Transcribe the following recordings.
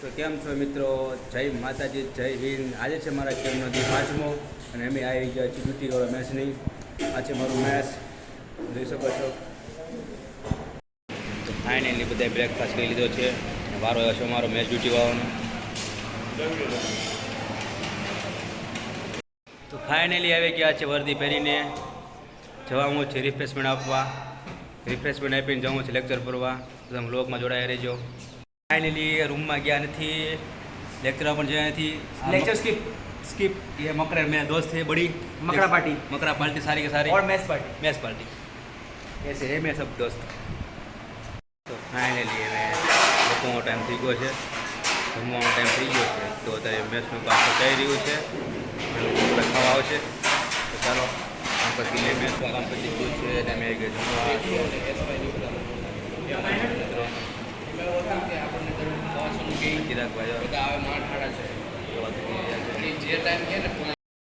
તો કેમ છો મિત્રો? જય માતાજી, જય હિન્દ. આજે છે મારા કેમનો દી પાંચમો અને અમે આવી ગયા છીએ ડ્યુટીવાળા મેચની. આ છે મારું મેચ જોઈ શકો છો. તો ફાઇનલી બધાએ બ્રેકફાસ્ટ કરી લીધો છે. વારો આવ્યો છે મારો મેચ ડ્યુટીવાળાનો તો ફાઇનલી આવી ગયા છે વર્દી પહેરીને. જવાનું છે રિફ્રેશમેન્ટ આપવા. રિફ્રેશમેન્ટ આપીને જવું છે લેક્ચર ભરવા. તમે લોકમાં જોડાયા રહેજો. ફાઇનલી રૂમમાં ગયા નથી લેક્ચરમાં પણ ગયા નથી लेक्चर स्किप स्किप ये मकरा मेरा दोस्त है बड़ी मकरा पार्टी। मकरा पार्टी सारी के सारी और मैच पार्टी मैच पार्टी ऐसे है मेरे सब दोस्त તો ફાઇનલી હવે બપોરનો ટાઈમ થઈ ગયો છે જમવાનો ટાઈમ થઈ ગયો છે તો અત્યારે મેચનું કામ તો થઈ રહ્યું છે અને લોકો બધા ખાવા આવશે તો ચાલો આમ પછી લે મેચનું કામ પતી ગયું છે અને અમે આવી ગયા ચિરાગભાઈ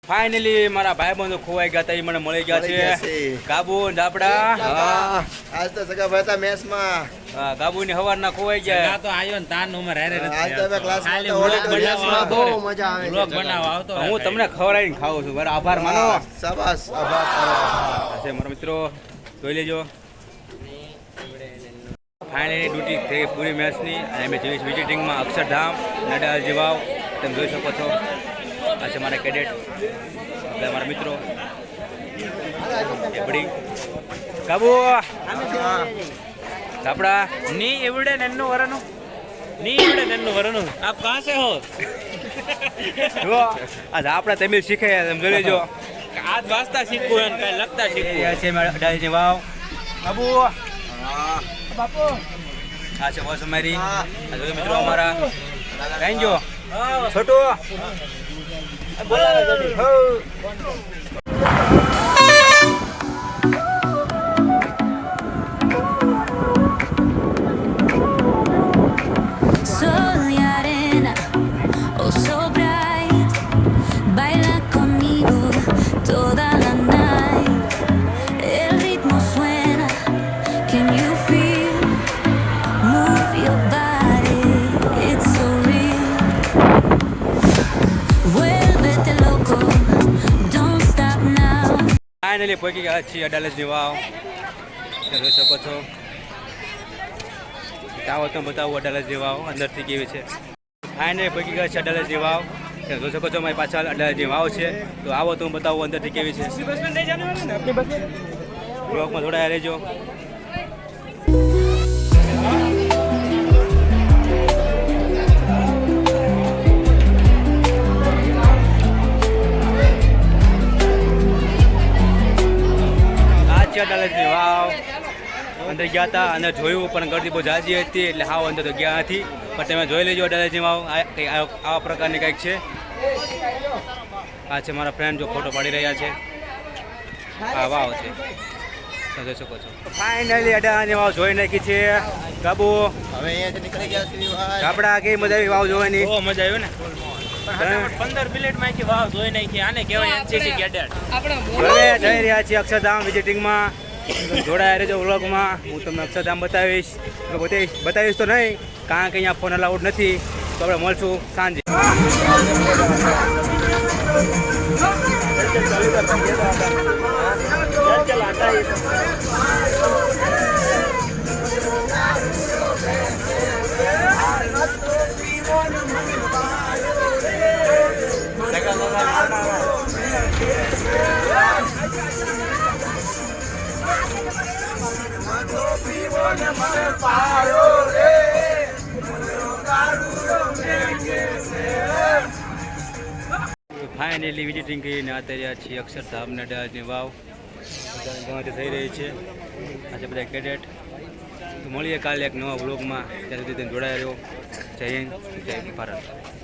ફાઇનલી મારા ભાઈબંધો ખોવાઈ ગયા હતા એ મને મળી ગયા છે. કાબુ જાપડા હા. આજ તો સગા ભાઈ હતા મેચમાં કાબુ ની હવાર ના ખોવાઈ ગયા. તો આવ્યો ને તાન ઉમર હારે આજ તો ક્લાસ બનાવવા બહુ મજા આવે બ્લોગ બનાવો આવતો હું તમને ખવડાવીને ખાઉં છું. બરાબર આભાર માનો. શાબાશ આભાર છે મારા મિત્રો. જોઈ લેજો. ફાઇનલી ડ્યુટી થઈ પૂરી મેચની અને અમે જોઈશ વિઝિટિંગમાં અક્ષરધામ નડાલ વાવ તમે જોઈ શકો છો. આ છે મારા કેડેટ. એટલે મારા મિત્રો. એવડી કાબુ! આપડા ની એવડે નન્નું વરનું. ની એવડે નન્નું વરનું. આપ કહાં સે હો? જો આ આપણા તમિલ શીખે તમે જોઈ લેજો. આજ વાંચતા શીખવું કઈ લખતા શીખવું છે મારા વાવ બાબુ બાપુ આ છે બોસ અમારી હા. આ જોઈ મિત્રો અમારા. Thank you Chhotu Sol finally પહોંચી ગયા છીએ અડાલજની વાવ જોઈ શકો છો. આવો તો બતાવું અડાલજની વાવ અંદરથી કેવી છે. ફાઇનલી પહોંચી ગયા છે અડાલજની વાવ જોઈ શકો છો મારી પાછળ અડાલજની વાવ છે. તો આવો તો હું બતાવું અંદરથી કેવી છે. બ્લોકમાં જોડાયા રહેજો. અડાલજની વાવ. અંદર ગયા હતા અંદર જોયું પણ ગરદી બહુ જાજી હતી એટલે હાવ અંદર તો ગયા નથી. પણ તમે જોઈ લેજો અડાલજની વાવ. આવા પ્રકારની કંઈક છે. આ છે મારા ફ્રેન્ડ જો ફોટો પાડી રહ્યા છે. આ વાવ છે. જોઈ શકો છો. ફાઇનલી અડાની વાવ જોઈ નાખી છે. કાબુ. હવે અહીંયાથી નીકળી ગયા ભાઈ. આપડા મજા આવી વાવ જોવાની? મજા આવ્યો ને. પંદર મિનિટમાં વાવ જોઈ નાખી આને કહેવાય એનસીસી કેડેટ જઈ રહ્યા છીએ અક્ષરધામ વિઝિટિંગમાં જોડાયા રહેજો વ્લોગમાં હું તમને અક્ષરધામ બતાવીશ. તો બતાવીશ બતાવીશ તો નહીં કારણ કે અહીંયા ફોન અલાઉડ નથી. તો આપણે મળશું સાંજે. ફાઇનલી વિઝિટિંગ કરીને રહ્યા છીએ અક્ષરધામ નડાની વાવ. ગણતરી થઈ રહી છે. આજે બધા કેડેટ. મળીએ કાલે એક નવા બ્લોગમાં ત્યાં સુધી જોડાયેલો જય હિન્દ, જય ભારત.